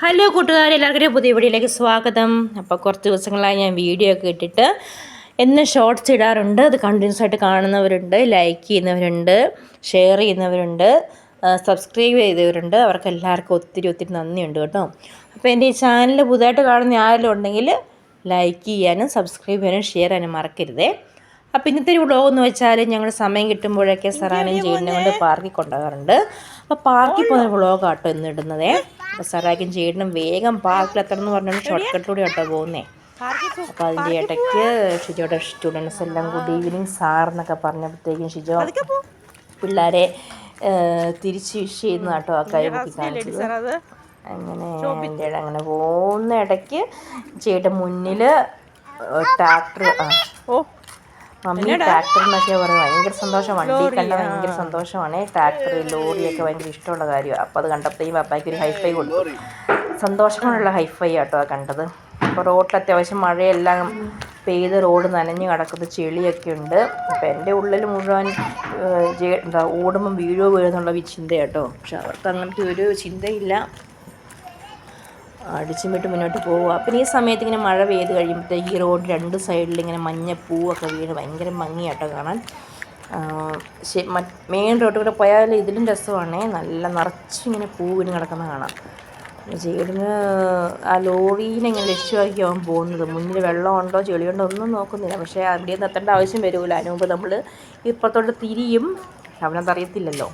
Hello കൂട്ടുകാരെ എല്ലാവർക്കും പുതിയ വീഡിയോയിലേക്ക് സ്വാഗതം. അപ്പോൾ കുറച്ച് ദിവസങ്ങളായി ഞാൻ വീഡിയോ ഒക്കെ ഇട്ടിട്ട് എന്നും ഷോർട്സ് ഇടാറുണ്ട്. അത് കണ്ടിന്യൂസ് ആയിട്ട് കാണുന്നവരുണ്ട് ലൈക്ക് ചെയ്യുന്നവരുണ്ട് ഷെയർ ചെയ്യുന്നവരുണ്ട് സബ്സ്ക്രൈബ് ചെയ്തവരുണ്ട്. അവർക്ക് എല്ലാവർക്കും ഒത്തിരി ഒത്തിരി നന്ദിയുണ്ട് കേട്ടോ. അപ്പോൾ എന്റെ ഈ ചാനൽ പുതുതായിട്ട് കാണുന്ന ആരെങ്കിലും ഉണ്ടെങ്കിൽ ലൈക്ക് ചെയ്യാനും സബ്സ്ക്രൈബ് ചെയ്യാനും ഷെയർ ചെയ്യാനും മറക്കരുതേ. അപ്പോൾ ഇന്നത്തെ ഒരു വ്ളോഗ് എന്ന് വെച്ചാൽ ഞങ്ങൾ സമയം കിട്ടുമ്പോഴൊക്കെ സറാനും ചെയ്യുന്നതുകൊണ്ട് പാർക്കിൽ കൊണ്ടുപോകാറുണ്ട്. അപ്പോൾ പാർക്കിൽ പോകുന്ന വ്ളോഗാട്ടോ ഇന്ന് ഇടുന്നതേ. അപ്പോൾ ചേട്ടനും വേഗം പാർക്കിൽ എത്തണം എന്ന് പറഞ്ഞാൽ ഷോർട്ട് കട്ടിലൂടെ ആട്ടോ പോകുന്നേ. അപ്പോൾ അതിന്റെ ഇടയ്ക്ക് ഷിജോയുടെ സ്റ്റുഡൻസ് എല്ലാം ഗുഡ് ഈവനിങ് സാർ എന്നൊക്കെ പറഞ്ഞപ്പോഴത്തേക്കും ഷിജോ പിള്ളേരെ തിരിച്ച് വിഷ് ചെയ്യുന്ന കേട്ടോ ആ കൈ പൊക്കി കാണിച്ചത് അങ്ങനെ എന്റെ അങ്ങനെ പോകുന്ന ഇടയ്ക്ക് ചേട്ടൻ മുന്നിൽ ട്രാക്ടർ ആ. ഓ. മമ്മി ട്രാക്ടർ എന്നൊക്കെ പറയും ഭയങ്കര സന്തോഷം വണ്ടി കണ്ട ഭയങ്കര സന്തോഷമാണ്. ട്രാക്ടർ ലോറിയൊക്കെ ഭയങ്കര ഇഷ്ടമുള്ള കാര്യമാണ് അപ്പോൾ അത് കണ്ടപ്പോഴത്തേക്കും പപ്പായ്ക്ക് ഒരു ഹൈഫൈ കൊടുത്തു. സന്തോഷമുള്ള ഹൈഫൈ ആട്ടോ ആ കണ്ടത്. അപ്പോൾ റോഡിൽ അത്യാവശ്യം മഴയെല്ലാം പെയ്ത് റോഡ് നനഞ്ഞു കിടക്കുന്ന ചെളിയൊക്കെ ഉണ്ട്. അപ്പോൾ എന്റെ ഉള്ളിൽ മുഴുവൻ എന്താ ഓടുമ്പം വീഴോ വീഴുന്നുള്ള ഒരു ചിന്തയാട്ടോ പക്ഷെ അവർക്ക് അങ്ങനത്തെ ഒരു ചിന്തയില്ല. അടിച്ചും വിട്ട് മുന്നോട്ട് പോവുക. പിന്നെ ഈ സമയത്ത് ഇങ്ങനെ മഴ പെയ്ത് കഴിയുമ്പോഴത്തേക്ക് ഈ റോഡ് രണ്ട് സൈഡിൽ ഇങ്ങനെ മഞ്ഞ പൂവൊക്കെ വീണ് ഭയങ്കര ഭംഗിയാട്ടോ കാണാൻ. മെയിൻ റോഡ് കൂടെ പോയാൽ ഇതിലും രസമാണേ. നല്ല നിറച്ചിങ്ങനെ പൂ വീണ് കിടക്കുന്ന കാണാം. ചേട്ടന് ആ ലോറീനെ ഇങ്ങനെ ലക്ഷ്യമാക്കി അവൻ പോകുന്നത്. മുന്നിൽ വെള്ളമുണ്ടോ ചെളിയുണ്ടോ ഒന്നും നോക്കുന്നില്ല. പക്ഷേ അവിടെ നിർത്തേണ്ട ആവശ്യം വരില്ല. അതിന് മുമ്പ് നമ്മൾ ഇപ്പുറത്തോട്ട് തിരിയും. അവനതറിയത്തില്ലല്ലോ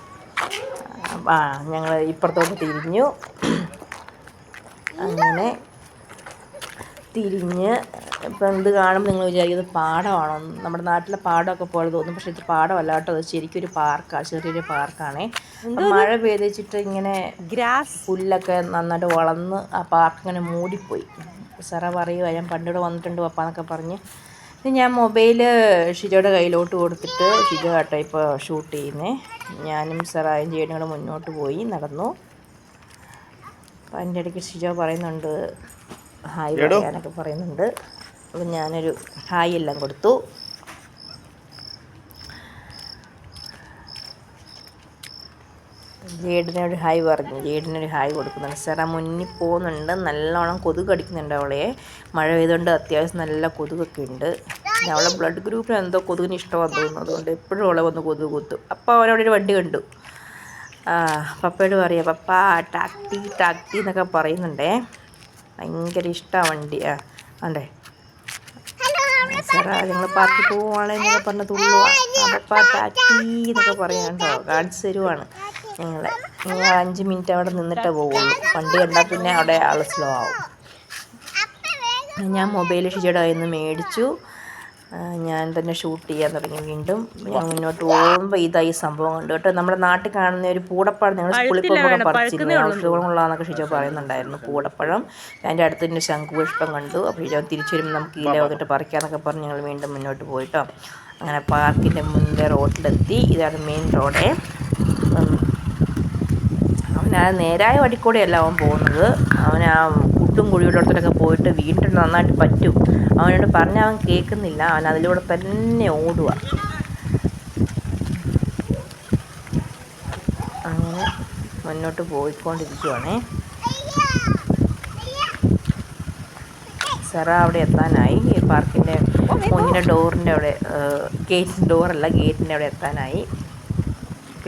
ആ ഞങ്ങൾ ഇപ്പുറത്തോട്ട് തിരിഞ്ഞു. അങ്ങനെ തിരിഞ്ഞ് ഇപ്പം എന്ത് കാണുമ്പോൾ നിങ്ങൾ വിചാരിക്കുന്നത് പാടമാണോ? നമ്മുടെ നാട്ടിലെ പാടമൊക്കെ പോലെ തോന്നും. പക്ഷേ ഇത് പാടമല്ല കേട്ടോ അത് ശരിക്കും ഒരു പാർക്കാണ്. ചെറിയൊരു പാർക്കാണേ മഴ പെയ്തിച്ചിട്ട് ഇങ്ങനെ ഗ്രാസ്. പുല്ലൊക്കെ നന്നായിട്ട് വളർന്ന് ആ പാർക്ക് ഇങ്ങനെ മൂടിപ്പോയി. സാറ പറയുക ഞാൻ പണ്ടിവിടെ വന്നിട്ടുണ്ട് പപ്പ എന്നൊക്കെ പറഞ്ഞ്. ഇത് ഞാൻ മൊബൈൽ ഷിജോയുടെ കയ്യിലോട്ട് കൊടുത്തിട്ട് ഷിജോ കേട്ടോ ഇപ്പോൾ ഷൂട്ട് ചെയ്യുന്നേ. ഞാനും സാറായും ചേട്ടനും കൂടെ മുന്നോട്ട് പോയി നടന്നു. അപ്പം അതിന്റെ ഇടയ്ക്ക് ഷിജോ പറയുന്നുണ്ട് ഹായ് പറയാനൊക്കെ പറയുന്നുണ്ട്. അപ്പം ഞാനൊരു ഹായ് എല്ലാം കൊടുത്തു. ജേഡിനൊരു ഹായ് പറഞ്ഞു. ജേഡിനൊരു ഹായ് കൊടുക്കുന്നുണ്ട്. സാറാ മുന്നിൽ പോകുന്നുണ്ട്. നല്ലോണം കൊതുക് അടിക്കുന്നുണ്ട് അവളെ. മഴ പെയ്തുകൊണ്ട് അത്യാവശ്യം നല്ല കൊതുകൊക്കെ ഉണ്ട്. അവളെ ബ്ലഡ് ഗ്രൂപ്പിന് എന്തോ കൊതുകിന് ഇഷ്ടമാണെന്ന് തോന്നുന്നു. അതുകൊണ്ട് എപ്പോഴും അവളെ വന്ന് കൊതുക് കുത്തും. അപ്പോൾ അവനവിടെ ഒരു വണ്ടി കണ്ടു. പപ്പയോട് പറയാം പപ്പ ടാക്ടി ടാക്ടി എന്നൊക്കെ പറയുന്നുണ്ടേ. ഭയങ്കര ഇഷ്ടമാണ് വണ്ടി. ആ അതെ സാറാ ഞങ്ങൾ പാർട്ടി പോവാണെന്നൊക്കെ പറഞ്ഞ തുള്ളു. പപ്പ ടാക്ടി എന്നൊക്കെ പറയുന്നുണ്ടോ കാണിച്ചു തരുവാണ്. ഞങ്ങൾ ഞങ്ങൾ അഞ്ച് മിനിറ്റ് അവിടെ നിന്നിട്ടേ പോവുള്ളൂ. വണ്ടി കണ്ടാൽ പിന്നെ അവിടെ ആൾ സ്ലോ ആവും. ഞാൻ മൊബൈൽ ഷിജയുടെ കയ്യിൽ നിന്ന് മേടിച്ചു. ഞാൻ തന്നെ ഷൂട്ട് ചെയ്യാൻ തുടങ്ങി വീണ്ടും. ഞാൻ മുന്നോട്ട് പോകുമ്പോൾ ഇതായി സംഭവം ഉണ്ട് കേട്ടോ. നമ്മുടെ നാട്ടിൽ കാണുന്ന ഒരു പൂടപ്പഴം ഞങ്ങൾ സ്കൂളിൽ പോകുമ്പോൾ പറിച്ചിരുന്നു. ഔഷധങ്ങളുള്ളതെന്നൊക്കെ ഷിജോ പറയുന്നുണ്ടായിരുന്നു പൂടപ്പഴം. എന്റെ അടുത്ത് തന്നെ ശംഖുപുഷ്പം കണ്ടു. അപ്പോൾ ഷിജോ തിരിച്ചു വരുമ്പോൾ നമുക്ക് ഇല വന്നിട്ട് പറിക്കാന്നൊക്കെ പറഞ്ഞ് ഞങ്ങൾ വീണ്ടും മുന്നോട്ട് പോയിട്ടോ അങ്ങനെ പാർക്കിന്റെ മുന്നിലെ റോഡിലെത്തി ഇതാണ് മെയിൻ റോഡേ. അവൻ ആ നേരായ വഴിക്കൂടെയല്ല അവൻ പോകുന്നത്. അവൻ ആ കുട്ടും കുഴിയോടത്തൊക്കെ പോയിട്ട് വീണ്ടും നന്നായിട്ട് പറ്റും. അവനോട് പറഞ്ഞ അവൻ കേൾക്കുന്നില്ല. അവൻ അതിലൂടെ തന്നെ ഓടുക അങ്ങനെ മുന്നോട്ട് പോയിക്കൊണ്ടിരിക്കുവാണേ. സെറ അവിടെ എത്താനായി. പാർക്കിന്റെ മുന്നിലെ ഡോറിന്റെ അവിടെ ഗേറ്റ് ഡോറല്ല ഗേറ്റിന്റെ അവിടെ എത്താനായി.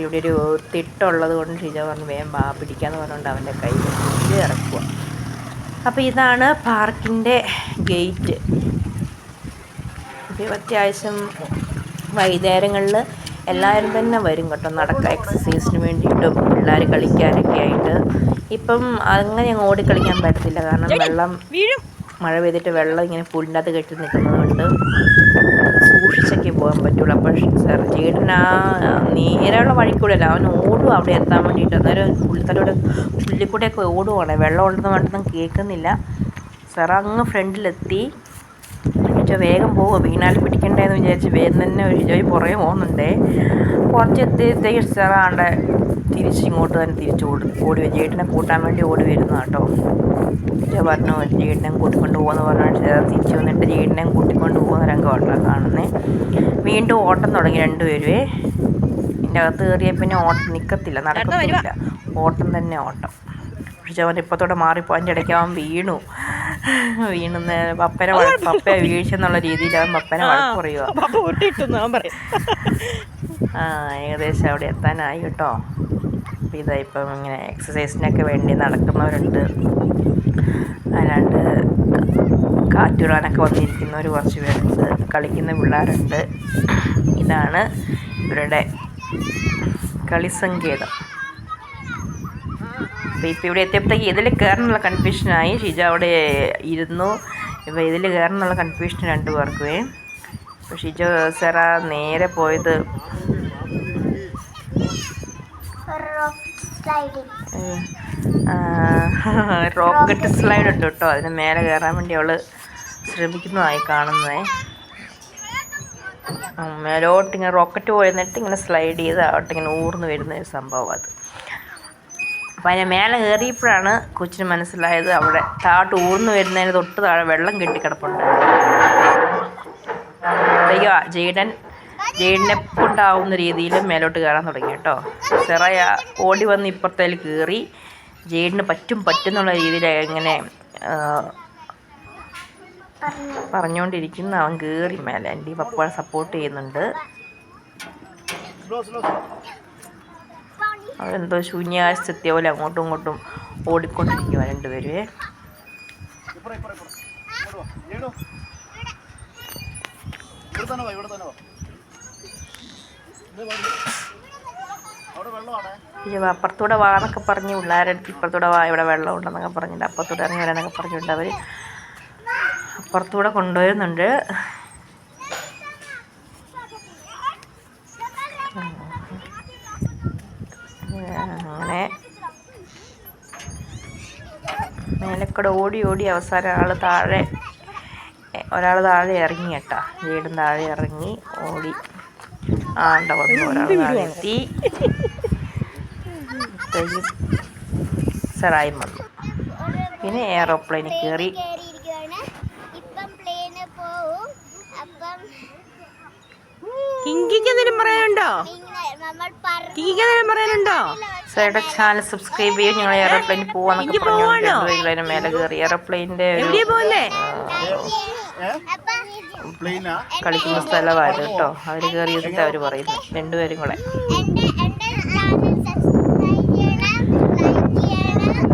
ഇവിടെ ഒരു തിട്ടുള്ളത് കൊണ്ട് ഷിജ പറഞ്ഞു വേം ബാ പിടിക്കാന്ന് പറഞ്ഞുകൊണ്ട് അവന്റെ കൈ പിടിച്ച് ഇറക്കുക. അപ്പോൾ ഇതാണ് പാർക്കിന്റെ ഗേറ്റ്. ഇപ്പോൾ അത്യാവശ്യം വൈകുന്നേരങ്ങളിൽ എല്ലാവരും തന്നെ വരും കേട്ടോ. നടക്കുക എക്സസൈസിന് വേണ്ടിയിട്ടും പിള്ളേർ കളിക്കാനൊക്കെ ആയിട്ട്. ഇപ്പം അങ്ങനെ അങ്ങ് ഓടിക്കളിക്കാൻ പറ്റത്തില്ല. കാരണം വെള്ളം മഴ പെയ്തിട്ട് വെള്ളം ഇങ്ങനെ പുല്ലിനകത്ത് കെട്ടി നിൽക്കുന്നത് സൂക്ഷിച്ചൊക്കെ പോകാൻ പറ്റുള്ളൂ അപ്പോൾ ചേട്ടൻ ആ നേരെയുള്ള വഴിക്കൂടെയല്ല. അവൻ ഓടും അവിടെ എത്താൻ വേണ്ടിയിട്ട്. അന്നേരം പുള്ളിത്തലോടെ പുള്ളിക്കൂടെയൊക്കെ ഓടുവാണ്. വെള്ളം ഉണ്ടെന്ന് പറഞ്ഞിട്ടൊന്നും കേൾക്കുന്നില്ല. സാർ അങ്ങ് ഫ്രണ്ടിലെത്തി. എന്നുവെച്ചാൽ വേഗം പോവുക വീണാൽ പിടിക്കണ്ടേന്ന് വിചാരിച്ച് വേഗം തന്നെ ഒരു ജോയി പുറകെ പോകുന്നുണ്ടേ. കുറച്ച് എത്തിയത്തേക്ക് സാറാണ്ട് തിരിച്ച് ഇങ്ങോട്ട് തന്നെ തിരിച്ച് ഓടി. ഓടി ചേട്ടനെ കൂട്ടാൻ വേണ്ടി ഓടി വരുന്ന കേട്ടോ ഞാൻ പറഞ്ഞു ചേട്ടനെ കൂട്ടിക്കൊണ്ട് പോകുന്ന പറഞ്ഞു തിരിച്ച് വന്നിട്ട് ചേട്ടനെ കൂട്ടിക്കൊണ്ട് പോകുന്ന രംഗമാട്ടോ കാണുന്നത് വീണ്ടും ഓട്ടം തുടങ്ങി രണ്ടുപേരുവേ. ഇതിന്റെ അകത്ത് കയറിയ പിന്നെ ഓട്ടം നിൽക്കത്തില്ല നടക്കത്തില്ല. ഓട്ടം തന്നെ ഓട്ടം. പക്ഷെ അവൻ ഇപ്പത്തോടെ മാറിപ്പോ അതിന്റെ ഇടയ്ക്ക് അവൻ വീണു. വീണെന്ന് പപ്പനെ പപ്പ വീഴ്ച എന്നുള്ള രീതിയിൽ അവൻ പപ്പനെ വഴക്ക് പറയുക ഏകദേശം അവിടെ എത്താനായി കേട്ടോ. അപ്പം ഇതാ ഇപ്പം ഇങ്ങനെ എക്സസൈസിനൊക്കെ വേണ്ടി നടക്കുന്നവരുണ്ട്. അല്ലാണ്ട് കാറ്റുകളാനൊക്കെ വന്നിരിക്കുന്നവർ കുറച്ച് പേരുണ്ട്. കളിക്കുന്ന പിള്ളേരുണ്ട്. ഇതാണ് ഇവരുടെ കളിസങ്കേതം അപ്പോൾ ഇപ്പോൾ ഇവിടെ എത്തിയപ്പോഴത്തേക്ക് ഇതിൽ കയറാനുള്ള കൺഫ്യൂഷനായി ഷിജ അവിടെ ഇരുന്നു. ഇപ്പോൾ ഇതിൽ കയറാനുള്ള കൺഫ്യൂഷൻ രണ്ടു പേർക്കുവേ. അപ്പോൾ ഷിജ സെറ നേരെ പോയത് റോക്കറ്റ് സ്ലൈഡ് ഉണ്ട് കേട്ടോ അതിന് മേലെ കയറാൻ വേണ്ടി അവൾ ശ്രമിക്കുന്നതായി കാണുന്നേ മേലോട്ട് ഇങ്ങനെ റോക്കറ്റ് പോയിരുന്നിട്ട് ഇങ്ങനെ സ്ലൈഡ് ചെയ്ത് അവിടെ ഇങ്ങനെ ഊർന്നു വരുന്ന ഒരു സംഭവം അത്. അപ്പം അതിന് മേലെ കയറിയപ്പോഴാണ് കൊച്ചിന് മനസ്സിലായത് അവിടെ താഴോട്ട് ഊർന്നു വരുന്നതിന് തൊട്ട് താഴെ വെള്ളം കെട്ടിക്കിടപ്പുണ്ട്. അയ്യോ ജെയ്ഡൻ ജെയ്ഡിനെ കൊണ്ടാവുന്ന രീതിയിൽ മേലോട്ട് കയറാൻ തുടങ്ങി കേട്ടോ. സെറയ ഓടി വന്ന് ഇപ്പുറത്തേൽ കയറി ജെയ്ഡിന് പറ്റും പറ്റുന്നുള്ള രീതിയിൽ എങ്ങനെ പറഞ്ഞുകൊണ്ടിരിക്കുന്നു അവൻ കയറി മേലെ. എന്റെ ഈ പപ്പ സപ്പോർട്ട് ചെയ്യുന്നുണ്ട്. അവരെന്തോ ശൂന്യാവസ്ഥെത്തിയ പോലെ അങ്ങോട്ടും ഇങ്ങോട്ടും ഓടിക്കൊണ്ടിരിക്കുക രണ്ടുപേരുവേ. ഇവിടെ തന്നെ വാ. ഇവിടെ തന്നെ വാ. അപ്പുറത്തൂടെ വാ എന്നൊക്കെ പറഞ്ഞ് പിള്ളേരെടുത്ത് ഇപ്പുറത്തൂടെ വാ ഇവിടെ വെള്ളം ഉണ്ടെന്നൊക്കെ പറഞ്ഞിട്ട് അപ്പുറത്തൂടെ ഇറങ്ങി വരാനൊക്കെ പറഞ്ഞിട്ടുണ്ട് അവർ അപ്പുറത്തൂടെ കൊണ്ടുവരുന്നുണ്ട്. അങ്ങനെ. മേലക്കൂടെ ഓടി ഓടി അവസാനം ആൾ താഴെ ഒരാൾ താഴെ ഇറങ്ങി കേട്ടാ. വീടും താഴെ ഇറങ്ങി ഓടി. ആണ്ട വന്നു സെറായും വന്നു. പിന്നെ എയറോപ്ലെയിനിൽ കയറി കിങ്കിക്ക് എന്തെങ്കിലും പറയാനുണ്ടോ? ഇങ്ങനെ നമ്മൾ പറഞ്ഞു കിങ്കിക്ക് എന്തെങ്കിലും പറയാനുണ്ടോ? സൈഡ് ചാനൽ സബ്സ്ക്രൈബ് ചെയ്യും. ഞങ്ങൾ എയർപ്ലെയിനിൽ പോവാന്നൊക്കെ പറഞ്ഞു മേലെ കയറി എയറോപ്ലെയിന്റെ ഒരു കളിക്കുന്ന സ്ഥലമായിരുന്നു കേട്ടോ. അവർ കയറിയതിട്ട് അവർ പറയുന്നു. രണ്ടുപേരും കൂടെ. എന്റെ എന്റെ ചാനൽ സബ്സ്ക്രൈബ് ചെയ്യണം ലൈക്ക് ചെയ്യണം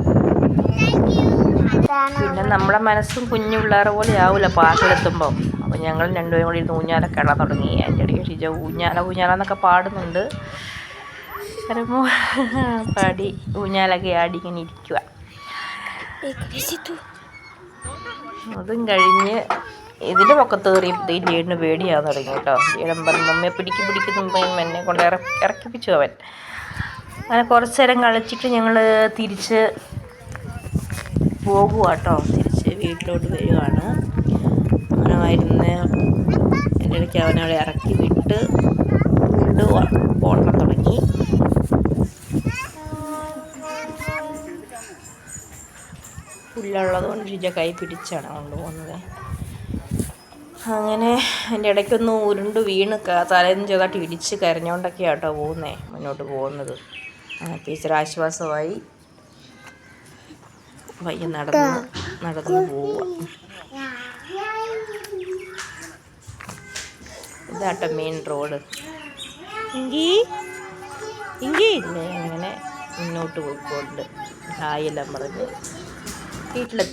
താങ്ക് പിന്നെ നമ്മുടെ മനസ്സും കുഞ്ഞു പിള്ളേരെ പോലെ ആവില്ല പാട്ടിലെത്തുമ്പോൾ അപ്പം ഞങ്ങൾ രണ്ടുപേരും കൂടി ഇരുന്ന് ഊഞ്ഞാലൊക്കെ ഇടാൻ തുടങ്ങി. അതിന്റെ ഇടയ്ക്ക് ഷിജ ഊഞ്ഞാല ഊഞ്ഞാല എന്നൊക്കെ പാടുന്നുണ്ട്. വരുമ്പോൾ പാടി ഊഞ്ഞാലൊക്കെ ആടി ഇങ്ങനെ ഇരിക്കുക അതും കഴിഞ്ഞ് ഇതിന്റെ പൊക്കത്ത് കയറിയപ്പോഴത്തേക്കും ജേഡിന് പേടിയാകാൻ തുടങ്ങി കേട്ടോ. ജേടൻ പറഞ്ഞു മമ്മിയെ പിടിക്കി പിടിക്കുന്നു എന്നെ കൊണ്ട് ഇറ ഇറക്കിപ്പിച്ചു അവൻ. അങ്ങനെ കുറച്ച് നേരം കളിച്ചിട്ട് ഞങ്ങൾ തിരിച്ച് പോകുക കേട്ടോ. തിരിച്ച് വീട്ടിലോട്ട് വരികയാണ്. അങ്ങനെ വരുന്ന എന്റെ ഇടയ്ക്ക് അവനവിടെ ഇറക്കി വിട്ട് വീണ്ടും ഓടണം തുടങ്ങി. പുല്ലുള്ളത് കൊണ്ട് കൈ പിടിച്ചാണ് കൊണ്ടുപോകുന്നത്. അങ്ങനെ എന്റെ ഇടയ്ക്കൊന്ന് ഉരുണ്ട് വീണ് തലേന്ന് ചെറുതായിട്ട് ഇടിച്ച് കരഞ്ഞോണ്ടൊക്കെ കേട്ടോ പോകുന്നേ മുന്നോട്ട് പോകുന്നത്. ടീച്ചർ ആശ്വാസമായി. വയ്യ നടന്ന് നടന്ന് പോവുക. ഇതാട്ടോ മെയിൻ റോഡ് ഇല്ലേ അങ്ങനെ മുന്നോട്ട് പോയിക്കൊണ്ട്. ഹായെല്ലാം പറഞ്ഞ് വീട്ടിലെത്തി.